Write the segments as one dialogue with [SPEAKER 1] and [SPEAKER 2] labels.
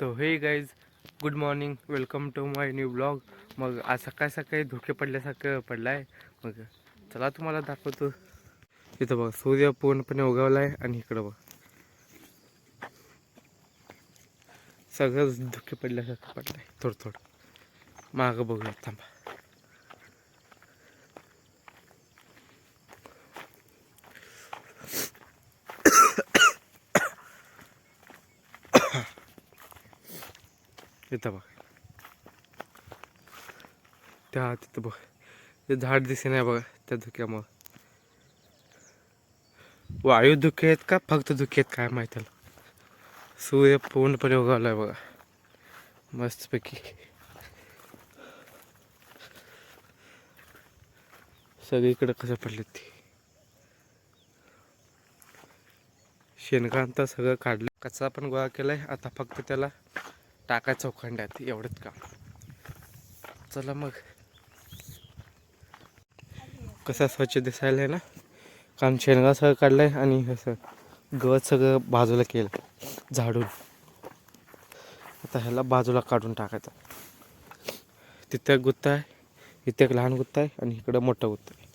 [SPEAKER 1] तर हे guys good morning welcome to my new blog मग आज सकाळी सकाळी धुके पडल्यासारखं पडलं आहे मग चला तुम्हाला दाखवतो. इथं बघा सूर्य पूर्णपणे उगवला आहे आणि इकडं बघ. सगळंच धुके पडल्यासारखं पडलं आहे थोडं थोडं. मागं बघूया थांबा. तिथं बघ. त्या तिथं बघ. ते झाड दिसे नाही बघा त्या धुक्यामुळं. वायू धुके आहेत का फक्त धुके आहेत काय माहिती त्याला. सूर्य पूर्णपणे उगवला आहे बघा. मस्तपैकी. सगळीकडे कसं पडले ते. तर सगळं काढलं. कचरा पण गोळा केलाय. आता फक्त त्याला टाका चौखंड्यात एवढंच काम. चला मग. कसं स्वच्छ दिसायला आहे ना? कारण शेणगा सगळं आहे आणि असं गवत सगळं बाजूला केलं झाडून. आता ह्याला बाजूला काढून टाकायचं. तिथं एक गुत्ता आहे इथे एक लहान गुत्ता आहे आणि इकडं मोठा गुत्ता आहे.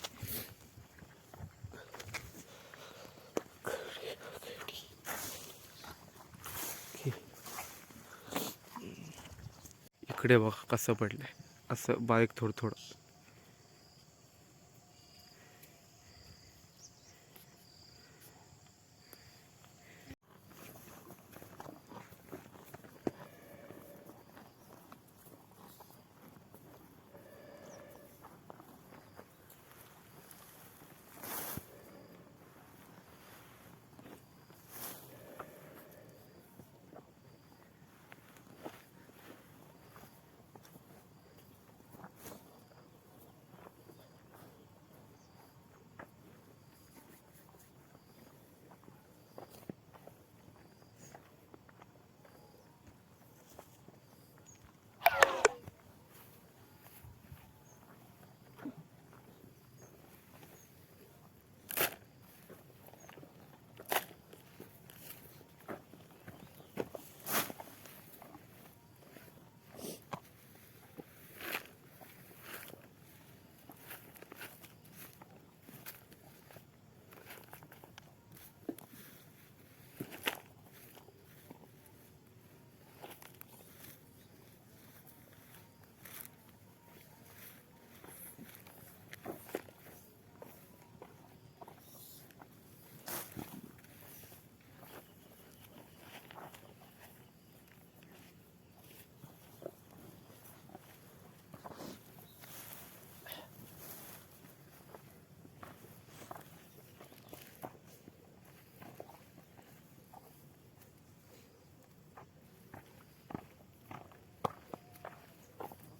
[SPEAKER 1] इकडे बघा कसं पडलंय. असं बारीक थोडं थोडं.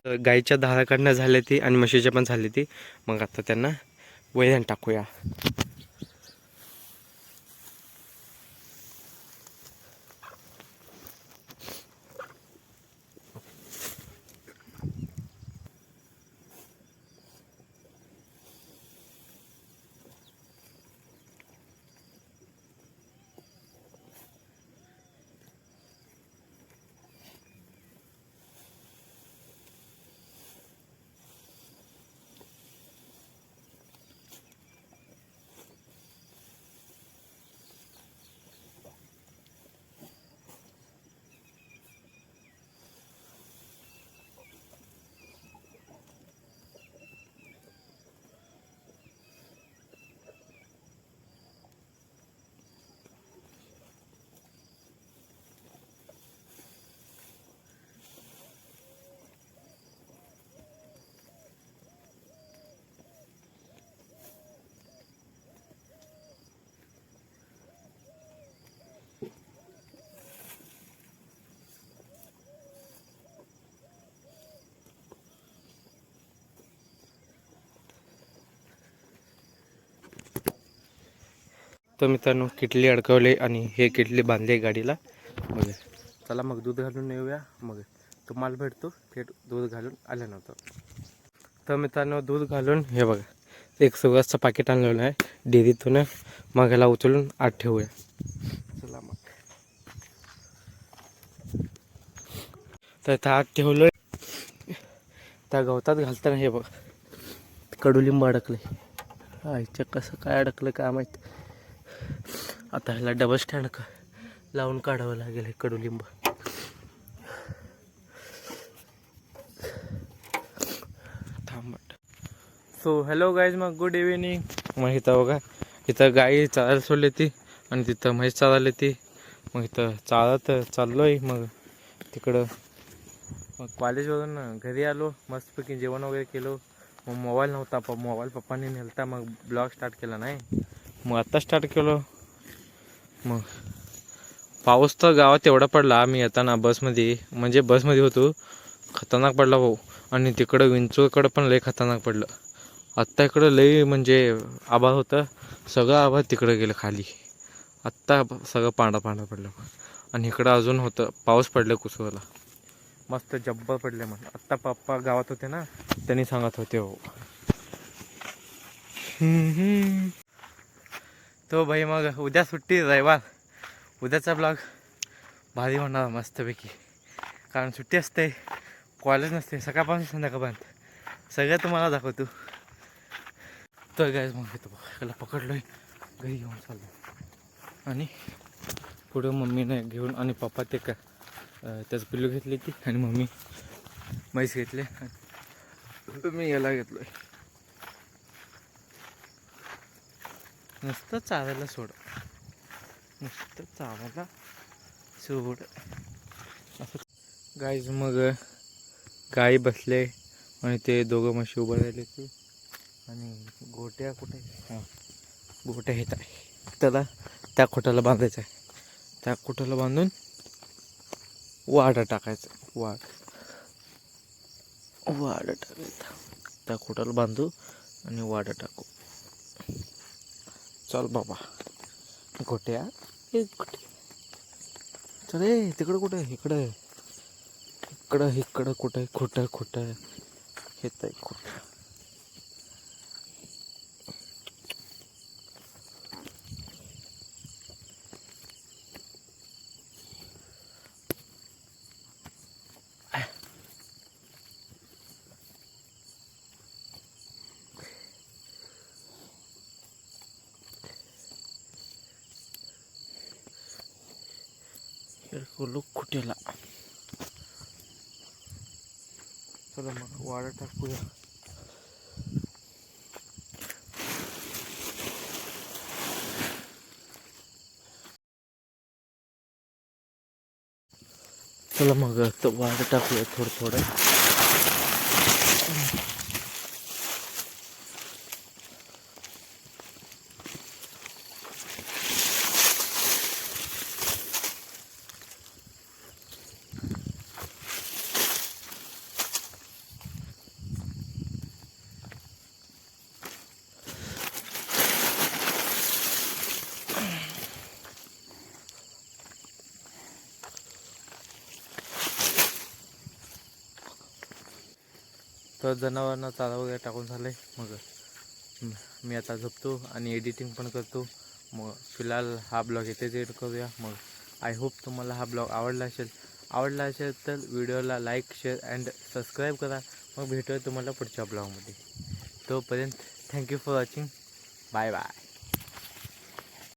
[SPEAKER 1] गाईच्या धारा काढणं झाल्या ती आणि म्हशीच्या पण झाली ती. मग आता त्यांना वैरण टाकूया. तर मित्रांनो किटली अडकवले आणि हे किटली बांधले गाडीला. मग चला मग दूध घालून येऊया. मग तुम्हाला भेटतो. थेट दूध घालून आल्यानंतर. तर मित्रांनो दूध घालून हे बघा एक सुगाचं पाकिट आणलेलं आहे. डेअरीतून मग ह्याला उचलून आत ठेवूया. चला मग. तर त्या आत ठेवलं त्या गवतात घालताना हे बघ कडुलिंब अडकले आईच्या कसं काय अडकलं काय माहीत. आता ह्याला डबल स्टँड का लावून काढावं लागेल हे कडुलिंब थांबट सो हॅलो गाईज मग गुड इव्हिनिंग मग इथं बघा इथं गाई चालायला सोडली ती आणि तिथं म्हैस चालायला ती मग इथं चालत चाललो आहे मग तिकडं मग कॉलेजवरून घरी आलो मस्तपैकी जेवण वगैरे केलो. मग मोबाईल नव्हता प मोबाईल पप्पांनी नेलता मग ब्लॉग स्टार्ट केला नाही. मग आत्ता स्टार्ट केलो. मग? पाऊस तर गावात एवढा पडला आम्ही येताना बसमध्ये म्हणजे बसमध्ये होतो. खतरनाक पडला भाऊ. आणि तिकडं विंचूकडं पण लई खतरनाक पडलं. आत्ता इकडं लई म्हणजे आभाळ होतं. सगळं आभाळ तिकडं गेलं खाली. आत्ता सगळं पांढरा पांढरा पडलं. आणि इकडं अजून होतं पाऊस पडलं कुसवाला मस्त जब्बर पडले मग आत्ता पप्पा गावात होते ना त्यांनी सांगत होते हो हम्म. तो भाई मग उद्या सुट्टी रविवार. उद्याचा ब्लॉग भारी होणार मस्तपैकी. कारण सुट्टी असते कॉलेज नसते सकाळपासून संध्याकाळपर्यंत. सगळं तुम्हाला दाखवतो. तर गायज मग येतो बघ त्याला पकडलोय. घरी घेऊन चाललो आणि पुढं मम्मीने घेऊन आणि पप्पा ते का त्याचं पिल्लू घेतली होती आणि मम्मी म्हैस घेतले. मी याला घेतलोय. नुसतं चावायला सोड. नुसतं चावायला सोड. असं गाईज मग गाई बसले आणि ते दोघं म्हशी उभं राहिले की आणि गोट्या कुठे? हां. गोट्या येत आहे. त्याला त्या खोट्याला बांधायचं आहे. त्या खोट्याला बांधून वाडा टाकायचं वाड. वाडा टाकायचा. त्या खोट्याला बांधू आणि वाडा टाकू. चल बाबा. गोट्या? चल ए तिकडं कुठं आहे? इकडं आहे. इकडं इकडं कुठं आहे? खोटं खोटं येत आहे खोटं लोक खुट्याला चला मग वाडा टाकूया. चला मग वाडा टाकूया थोडं थोडं. तर जनावरांना चारा वगैरे टाकून झालं आहे मग मी आता झोपतो आणि एडिटिंग पण करतो. मग फिलहाल हा ब्लॉग इथेच एड करूया. मग आय होप तुम्हाला हा ब्लॉग आवडला असेल. आवडला असेल तर व्हिडिओला लाईक शेअर अँड सबस्क्राईब करा. मग भेटूया तुम्हाला पुढच्या ब्लॉगमध्ये. तोपर्यंत thank you for watching bye bye